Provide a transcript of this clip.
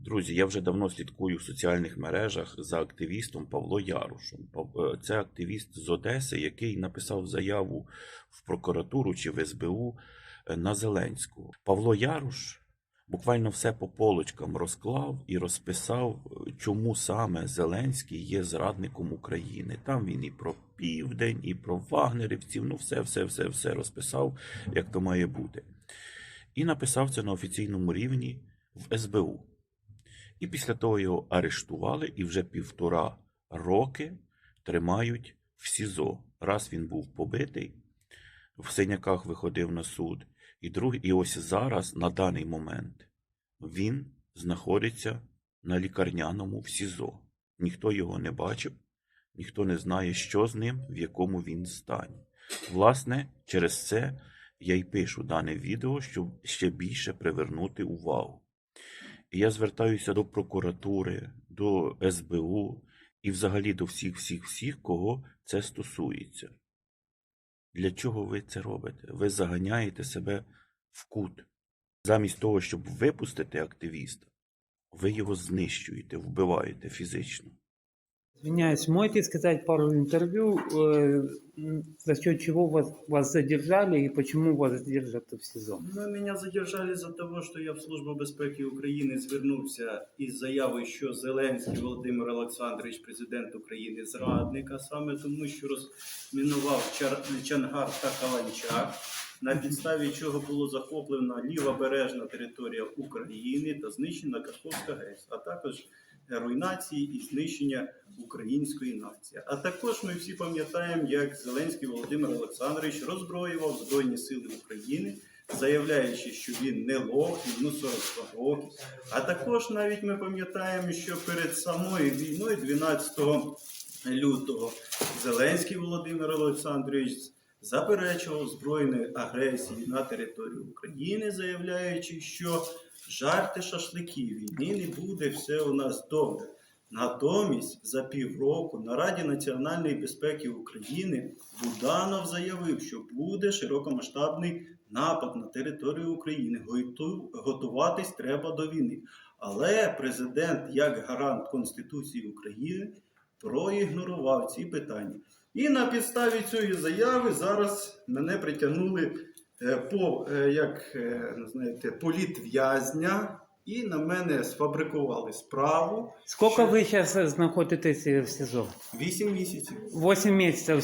Друзі, я вже давно слідкую в соціальних мережах за активістом Павло Ярушем. Е, Це активіст з Одеси, який написав заяву в прокуратуру чи в СБУ е, на Зеленського. Павло Яруш буквально все по полочкам розклав і розписав, е, чому саме Зеленський є зрадником України. Там він і про південь, і про вагнерівців, ну все, все, все, все розписав, як то має бути. І написав це на офіційному рівні в СБУ. І після того його арештували і вже півтора роки тримають в СІЗО. Раз він був побитий, в синяках виходив на суд, і другий, і ось зараз, на даний момент, він знаходиться на лікарняному в СІЗО. Ніхто його не бачив, ніхто не знає, що з ним, в якому він стані. Власне, через це я й пишу дане відео, щоб ще більше привернути увагу. Я звертаюся до прокуратури, до СБУ і взагалі до всіх, всіх, всіх, кого це стосується. Для чого ви це робите? Ви заганяєте себе в кут. Замість того, щоб випустити активіста, ви його знищуєте, вбиваєте фізично. Извиняюсь, можете сказать пару интервью, э, за счет чего вас, вас задержали и почему вас держат в СИЗО? Ну, меня задержали за того, що я в Службу безпеки України звернувся із заявою, що Зеленський Володимир Олександрович, президент України, зрадник, а саме тому, що розмінував Чар... Чангар та Каланчак, на підставі чого було захоплена лівобережна територія України та знищена Каховська ГЕС, а також руйнації і знищення української нації. А також ми всі пам'ятаємо, як Зеленський Володимир Олександрович роззброював Збройні Сили України, заявляючи, що він не лох, йому 42 роки. А також навіть ми пам'ятаємо, що перед самою війною, 12 лютого, Зеленський Володимир Олександрович заперечував збройної агресії на територію України, заявляючи, що жарти шашлики, війни не буде, все у нас добре. Натомість за півроку на Раді національної безпеки України Буданов заявив, що буде широкомасштабний напад на територію України. Готуватись треба до війни. Але президент, як гарант Конституції України, проігнорував ці питання. І на підставі цієї заяви зараз мене притягнули е, по е, як е, знаєте, політв'язня, і на мене сфабрикували справу Сколько Ще вы сейчас знаходитесь в СІЗО? 8 місяців. 8 месяцев.